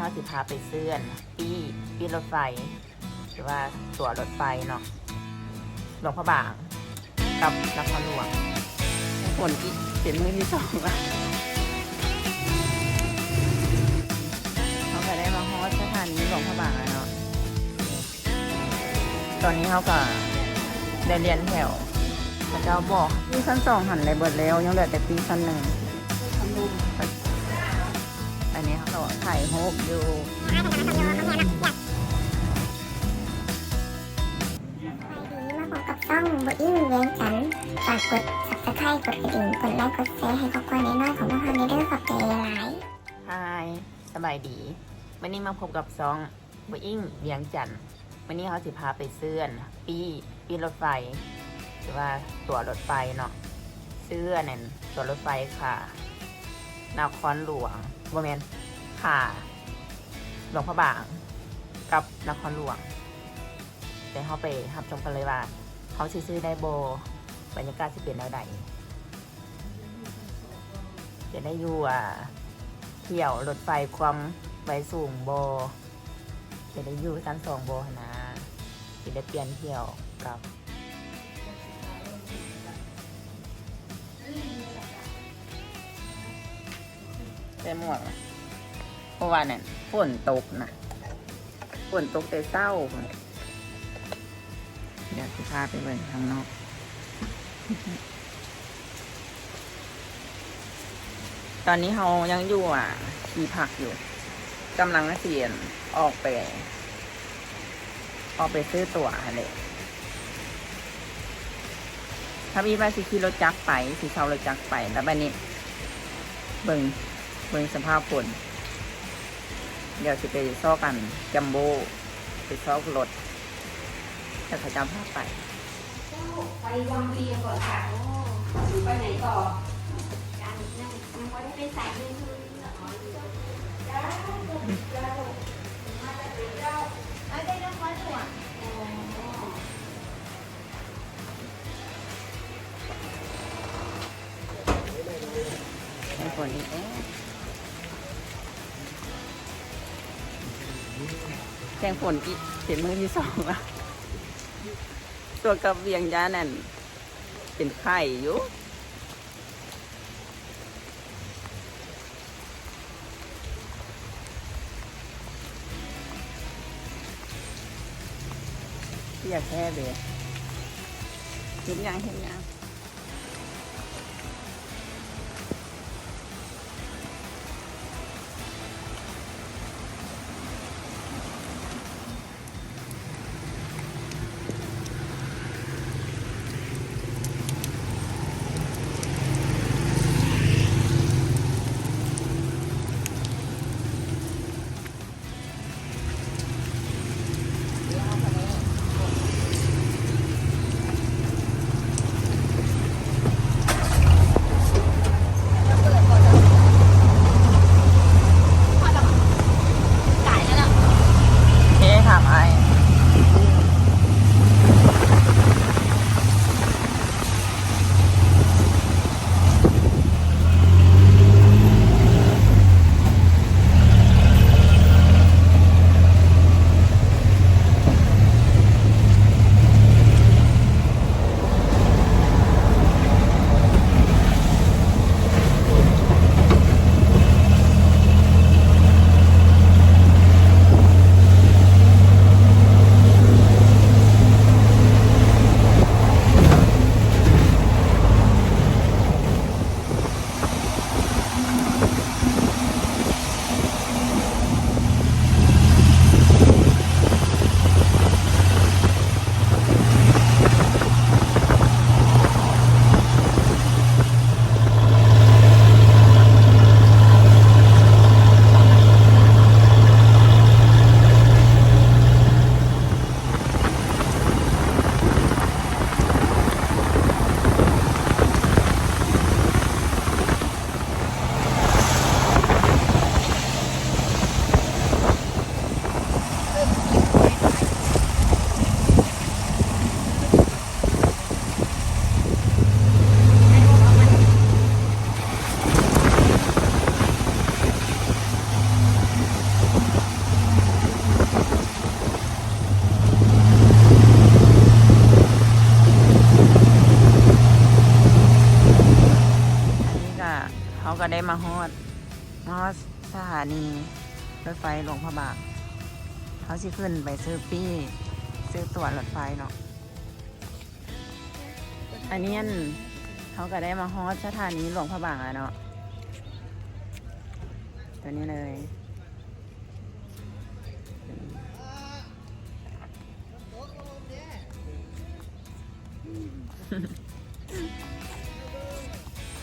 เขาสิพาไปเสื่อนปีปีรถไฟ หรือว่าตั๋วรถไฟเนาะหลวงพระบางกับนครหลวงฝนที่เป็นมือที่สองละเขาก็ได้มาฮอดสถานีหลวงพระบางแล้วเนาะตอนนี้เขาก็ได้เรียนแถวพระเจ้าบอกปีชั้นสองหันเลยเบิดแล้ว ยังเหลือแต่ปีชั้นหนึ่ง ขาบอกถ่ายโฮกอยู่ไปดีมาพบกับช่องบอิ้งเวียงจันฝากกด subscribe กดกระดิ่งกดไลค์กดแชร์ให้ครอบครัวน้อยของพวกเราในเด้องขอบใจหลายฮายสบายดี วันนี้มาพบกับซองบอิงเวียงจันวันนี้เขาสิพาไปเสื่อน ปีปีรถไฟหรือว่าตั๋วรถไฟเนาะเสื่อนนั่นตั๋วรถไฟค่ะนครหลวงโมเมน ค่ะหลวงพระบางกับนครหลวงเดี๋ยวเขาไปรับชมกันเลยว่า เขาซื้อได้โบบรรยากาศสิเป็นแนวใดจะได้อยู่อะเที่ยวรถไฟความไวสูงโบจะได้อยู่ชั้นสองโบนะจะได้เปลี่ยนเที่ยวกับเป็นหมวกอะ เพราะว่าเนี่ยฝนตกนะฝนตกแต่เศร้าเดี๋ยวจะพาไปเบิ่งข้างนอกตอนนี้เรายังอยู่อะที่พักอยู่กำลังเสียนออกไป ออกไปซื้อตั๋วเลยถ้ามีมาสิขี่รถจักรไปสิเช่ารถจักรไปแล้วบัดนี้ เบิงเบิงสภาพฝน เดี๋ยวสิไปซ้อกันจัมโบ้ไปซ้อกรถถ้าเขาจำภาพไปไปวังเวียก่อนค่ะหรือไปไหนต่อยังยังยังไม่ได้ไปใส่เงินทุนหรอกไม่ได้ต้องคอยตรวจใน แจ้งฝนที่เป็นมือที่สองละตัวกับเวียงยานั่น เป็นไข่อยู่อยากแค่เลยเห็นยังเห็นยัง รถไฟหลวงพระบางเขาสิขึ้นไปซื้อปี้ซื้อตั๋วรถไฟเนาะอันนี้นเขาก็ได้มาฮอดสถานีหลวงพระบางแล้วเนาะตัวนี้เลย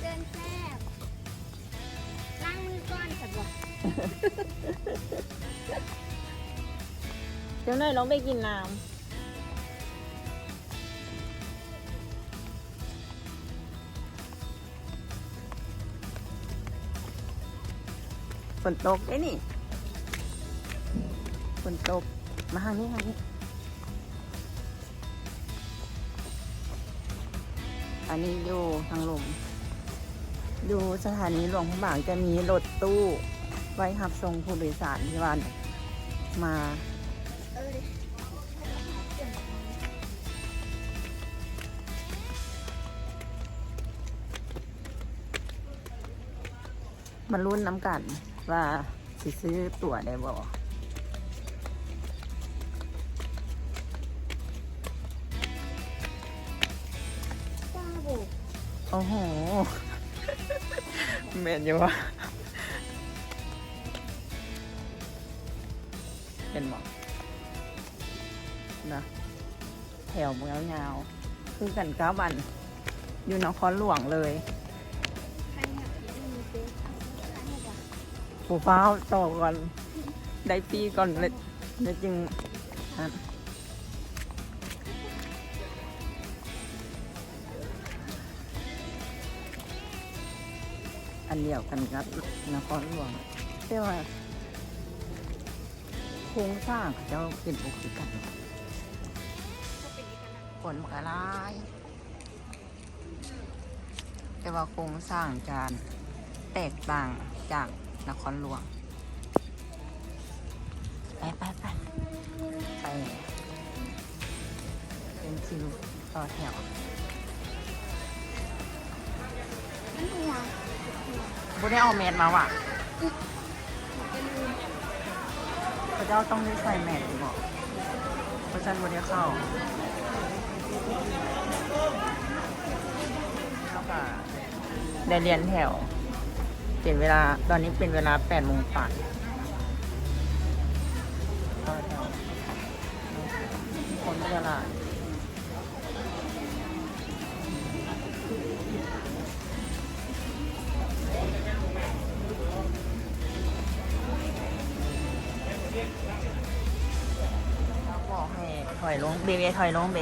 เดินแซ่บล้างมือก่อนสักบ่ เดี๋ยวหน่อยลองไปกินน้ำฝนตกได้นี่ฝนตก มาทางนี้ทางนี้ อันนี้อยู่ทางลมอยู่สถานีหลวงพระบางจะมีรถตู้ ไว้ขับส่งผู้โดยสารที่บ้านมาเออมารุ่นน้ำกันว่าสิซื้อตั๋วได้บ่จ้าบุโอ้โหเมนอยู่วะ เห็นบ่นะแถวเมืองยาวคือกันเก้าวัน อยู่นครหลวงเลยปูฟ้าต่อก่อน ได้ปีก่อนเลยเลยจึงอันอันเดียวกันครับนครหลวงแต่ว่า ครงสร้างเขาเจ้าเป็นโอคือกันผลมันกระลาย แต่ว่าโครงสร้างจานแตกต่างจากนครหลวง ไปไปไปไปเป็นคิวต่อแถวนั่นหัวบุได้เอาแมสมาว่ะพระ เจ้าต้องได้ใส่แมสอีกบอกเพราะฉันบุได้เข้าแล้วก็ได้เรียนแถว เป็นเวลา ตอนนี้เป็นเวลาแปดโมงป่า ลงเบเบถอยลงเบ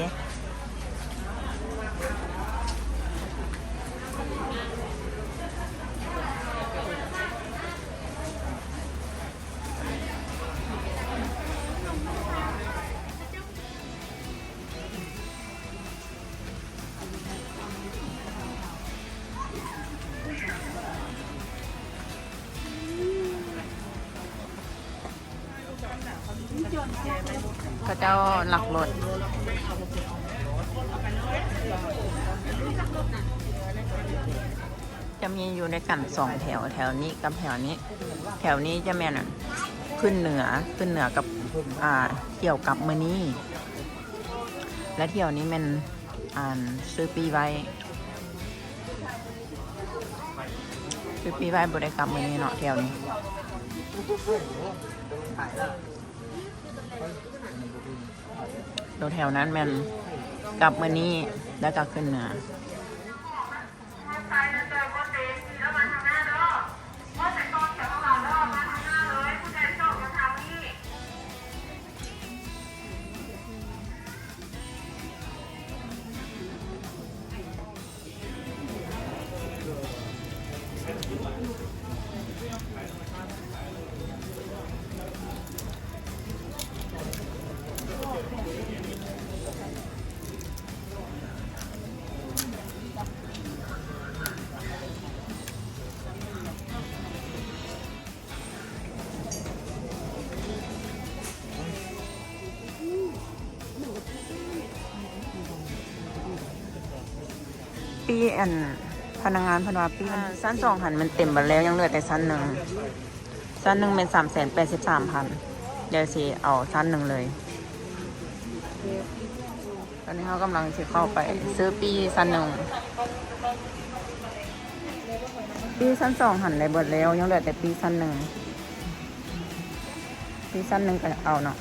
เขาเจ้าหลักรถจะมีอยู่ในกันสองแถวแถวนี้กับแถวนี้ แถวนี้จะแม่นขึ้นเหนือขึ้นเหนือกับอ่าเกี่ยวกับมือนี้ และเที่ยวนี้มันอ่านซื้อปีไว้ซื้อปีไว้บริกรรมมือนี้เนาะแถวนี้ ตัวแถวนั้นแมันกลับมานี่แล้วก็ขึ้นเหนือ ปีอันพนักงานพนวาปีมันสั้นสองหันมันเต็มไปแล้วยังเหลือแต่สั้นหนึ่งสั้นหนึ่งเป็นสามแสนแปดสิบสามพันเดี๋ยวสิเอาสั้นหนึ่งเลย ตอนนี้เขากำลังจะเข้าไปซื้อปีสั้นหนึ่งปีสั้นสองหันเลยเบิดแล้ว ยังเหลือแต่ปีสั้นหนึ่งปีสั้นหนึ่งก็เอาเนาะ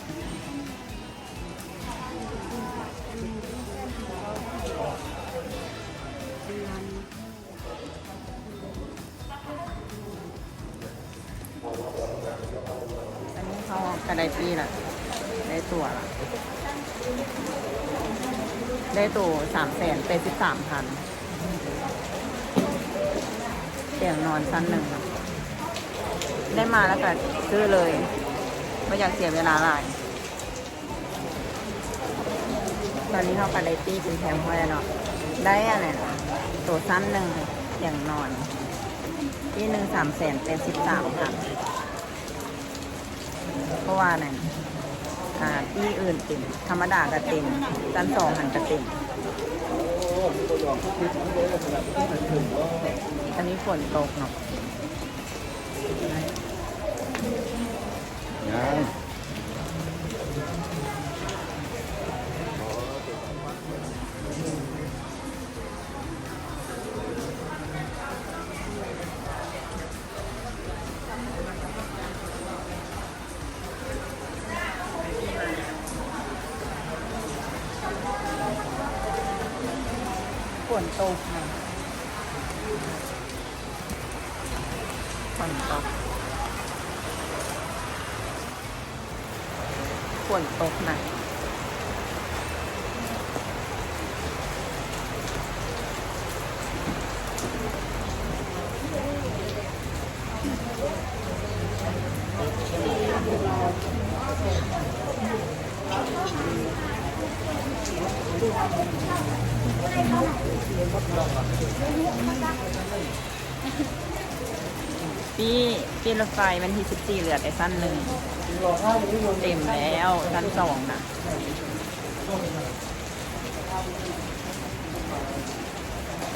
กระได้ปีละได้ตัวละได้ตัวสามแสนเป็นสิบสามพันเตียงนอนชั้นหนึ่งได้มาแล้วก็ซื้อเลยไม่อยากเสียเวลาหลายตอนนี้เขากระได้ปีเป็นแถมพอแล้วเนาะได้อะไรนะตัวชั้นหนึ่งเตียงนอน ที่หนึ่งสามแสนเป็นสิบสามพัน ราะว่านั่นอ่าที่อื่นเต็มธรรมดาก็เต็มชั้นสองหันก็เต็มอันนี้ฝนตกเนาะยัง ฝนตกฝนตกหนะปีปีรถไฟมันที่สิบสี่เหลือแต่สั้นหนึ่งเต็มแล้วชั้นสองนะ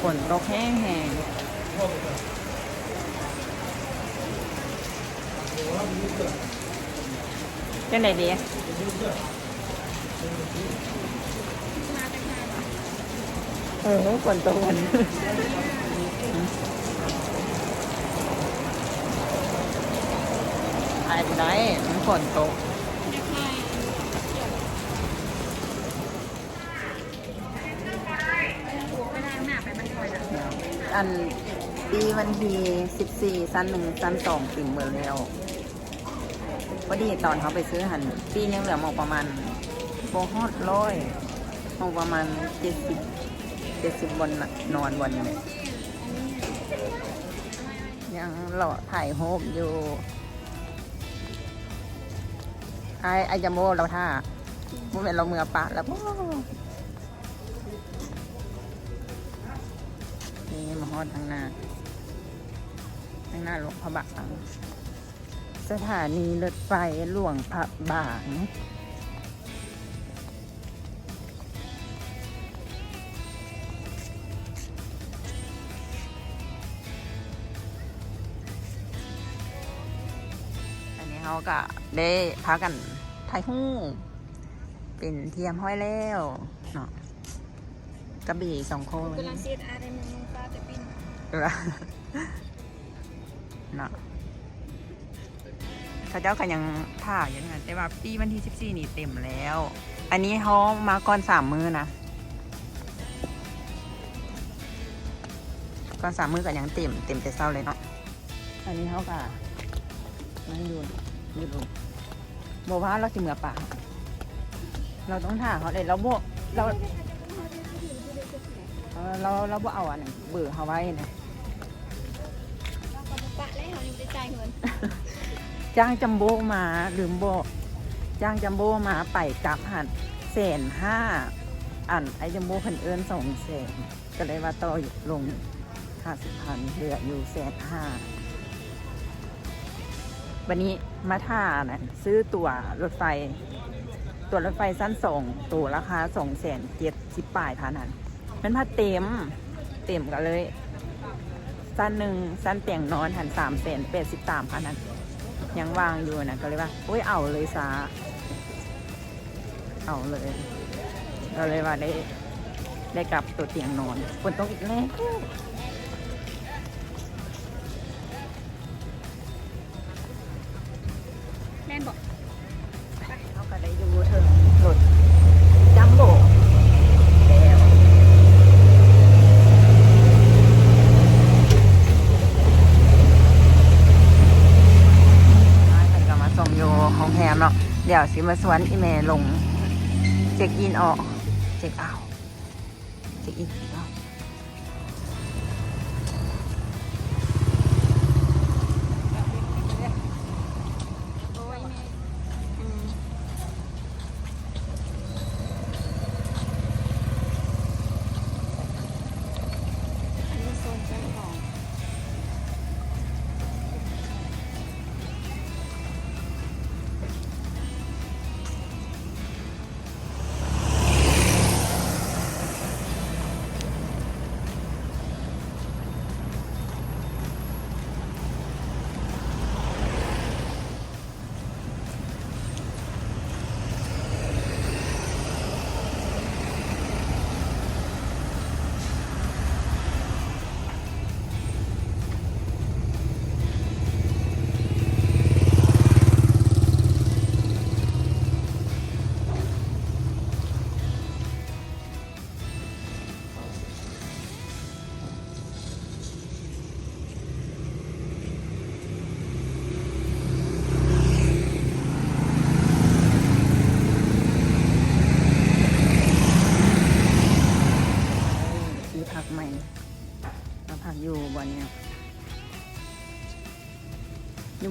ฝนตกแห้งแห้งจังไดดี เออฝนตกวันไอ้ได้มันฝนตกอันปีวันที่สิบสี่สั้นหนึ่งสั้นสองติ่มเมือแล้วพอดีตอนเขาไปซื้อหันปียังเหลือหมอกประมาณโบฮอดร้อยหมอกประมาณเจ็ดสิบ เจ็ดสิบวันน่ะนอนวันเนี่ยยังหล่อถ่ายโฮมอยู่ไอ้ไอ้จัมโบ้เราท่าโมเป็นเราเมือปะแล้วนี่มาฮอดทางหน้าทางหน้าหลวงพระบางสถานีรถไฟหลวงพระบาง เขาก็ได้พักกันถ่ายหูปเป็นเทียมห้อยแล้วเนาะกระบี่สองโคนกำลังเช็ดอาในมือมึงป้าแต่ปิ้นดูละเนาะเขาเจ้ากันยังถ่ายอยู่นะแต่ว่าปีวันที่สิบสี่นี่เต็มแล้ว อันนี้เขามาก่อนสามมือนะก่อนสามมือกันยังเต็มเต็มแต่เศร้าเลยเนาะอันนี้เขาก็นั่งอยู่อ ยู่ดูบอกว่าเราสิเหมือป่าเราต้องถ่าเขาเลยเราบวกเราเออเราเราบ่เอาอันนั้นเบื่อเขาไว้นะเราก็บอกปะแล้วเขายังได้จ่ายเงินจ้างจัมโบ้มาลืมบอกจ้างจัมโบ้มาไปกลับหันแสนห้าอันไอ้จัมโบ้เพันเอิญสองแสนก็เลยว่าต่อลงห้าสิบพันเหลืออยู่แสนห้าวันนี้ มาท่านะซื้อตั๋วรถไฟ ตั๋วรถไฟสั้นสองตั๋วราคาสองแสนเจ็ดสิบปลายเท่านั้นเป็นผ้าเต็ม เต็มกันเลย สั้นหนึ่งสั้นเตียงนอนหันสามเซนเป็ดสิบสามพันนั้นยังวางอยู่นะก็เลยว่าอุ้ยเอาเลยซาเอาเลยก็เลยว่าได้ได้กลับตัวเตียงนอนฝนตกอีกแล้ว เดี๋ยวสิมาสวนอีเมลง เจ็กอินออก เจ็กเอา เจ็กอินออก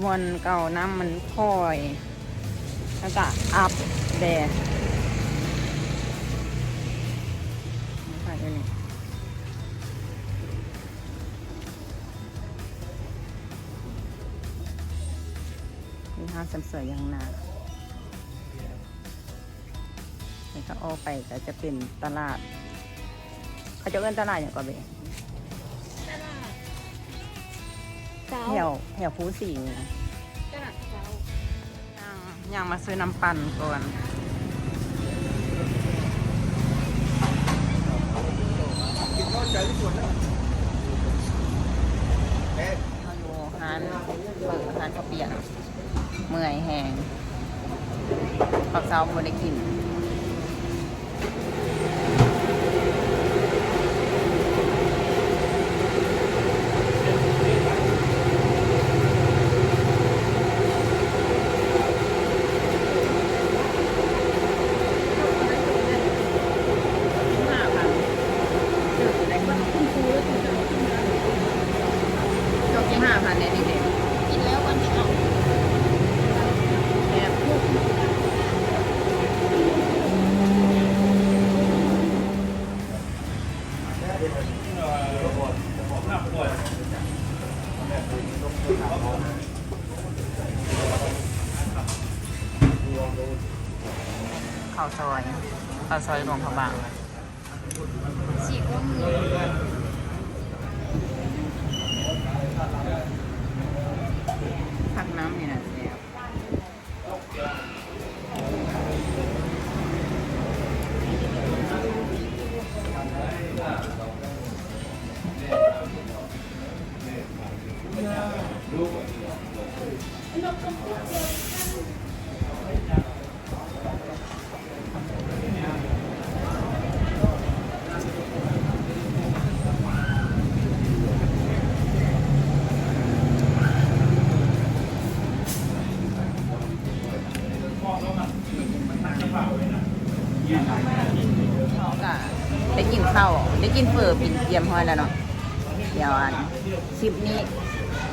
อยู่บนเก่าน้ำมันค่อย แล้วก็อัพแดดมาพักอยู่นี่มีห้างเสริมสวยอยางหนาแล้วก็ออกไปก็จะเป็นตลาด เขาจะเอิ้นตลาดอย่างก่อนเบเจ้าแถวแถวฟูสีนี่นะตลาดเจ้า ย่างย่างมาซื้อน้ำปั่นก่อนเขาอยู่ฮานเปิดฮานข้าวเปียกเมื่อยแหงข้าวเช้าไม่ได้กิน ห้าพันจบที่ห้าพันเนี่ยนี่เด็ก กินแล้ววันนี้ออก แอบ ข้าวซอยข้าวซอยหลวงพระบางฉีกว่ามือพักน้ำนี่นะ กินเฟอร์ปินเตรียมห้อยแล้วเนาะเดี๋ยวอันคลิปนี้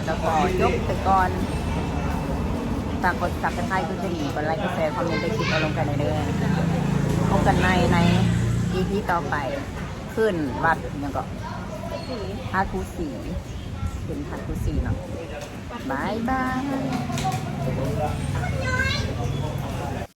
แล้วก็ยกไปก่อนฝากกดซับสไครต์กดกระดิ่งกดไลค์กดแชร์คอมเมนต์ไปคลิปเอาลงกันในเด้อพบกันในใน EP ต่อไปขึ้นวัดยังก็สีฮัทคูสีขึ้นฮัทคูสีเนาะบายบาย